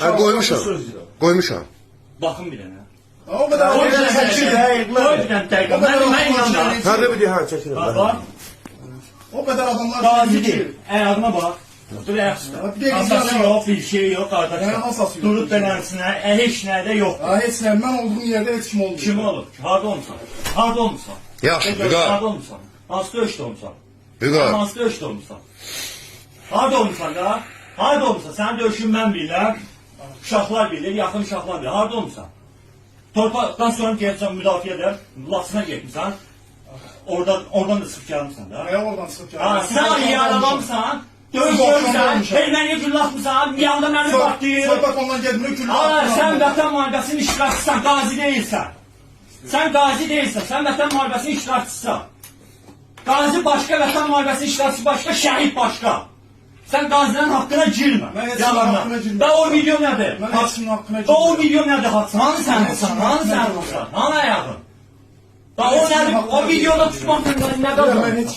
Ha, qoymuşam. Söz deyirəm. Qoymuşam. Baxın bir dənə. O qədər Qoy bir adam dənə çəkir. dəqiqə. Qoy bir dənə dəqiqə. Mən mən yanımda. Hərdə bir deyən çəkirəm. Bax, bax. O qədər adamlar Qazidir. Əyadıma bax. Dur ayaqüstə. Bir Asası yox, bir şey yox Yəni qardaşlar. asası yox. Durub beləsinə, ə, heç nədə yox. Ha, heç nə, mən olduğum yerdə heç kim olmuyor. Kim olur? Harda olmusan? Harda olmusan? Yaxşı, Vüqar. Harda olmusan? Hansı döyüşdə olmusan? Vüqar. Hansı döyüşdə olmusan? Harda olmusan da? Harda olmusan? Sənin döyüşün mən bilirəm. Uşaqlar bilir, yaxın uşaqlar bilir. Harda olmusan? Torpaqdan sonra gəlsən müdafiə edər, lasına getmisən. Oradan, oradan da sıx gəlmisən da. Nəyə oradan? Ha, sen iyi adamsan, dövüş görürsən, olmamışam. erməni güllatmısan, yanında məni partlayır. Söhbət ondan gedmir, Aa, sen vətən müharibəsinin iştirakçısan, qazi değilsən. Sen qazi değilsən, sen vətən müharibəsinin iştirakçısan. Qazi başqa, vətən müharibəsinin iştirakçısı başqa, şəhid başqa. Sen kimin Yalandan. haqqına girmirəm. Da o nədir? Mən heç kimin haqqına Da o video nədir haqqın? Hanı heç olsan, hanı girmirəm. olsan, hanı ayağın? Da o haqqına O nə Mən qədər? heç